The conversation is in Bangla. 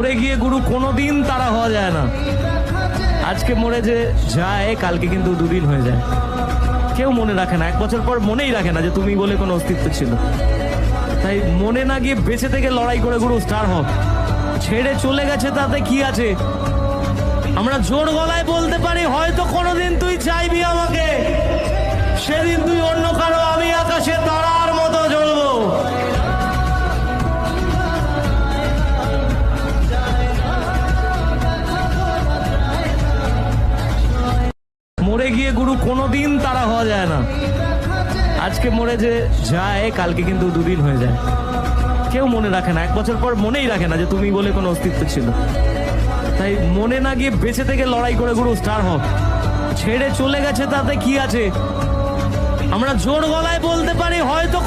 মরে গিয়ে গুরু কোনোদিন তারা হওয়া যায় না। আজকে মরে যে যায়, কালকে কিন্তু দুদিন হয়ে যায়। কেউ মনে রাখে না, এক বছর পর মনেই রাখে না যে তুমি বলে কোনো অস্তিত্ব ছিল। তাই মনে না গিয়ে বেঁচে থেকে লড়াই করে গুরু স্টার হোক ছেড়ে চলে গেছে তাতে কি আছে? আমরা জোর গলায় বলতে পারি, হয়তো কোনোদিন তুই চাইবি আমাকে মরে গিয়ে গুরু কোনোদিন তারা হওয়া যায় না। আজকে মরে যে যায়, কালকে কিন্তু দুদিন হয়ে যায়। কেউ মনে রাখে না, এক বছর পর মনেই রাখে না যে তুমি বলে কোনো অস্তিত্ব ছিল। তাই মনে না গিয়ে বেঁচে থেকে লড়াই করে গুরু স্টার হোক ছেড়ে চলে গেছে তাতে কি আছে? আমরা জোর গলায় বলতে পারি, হয়তো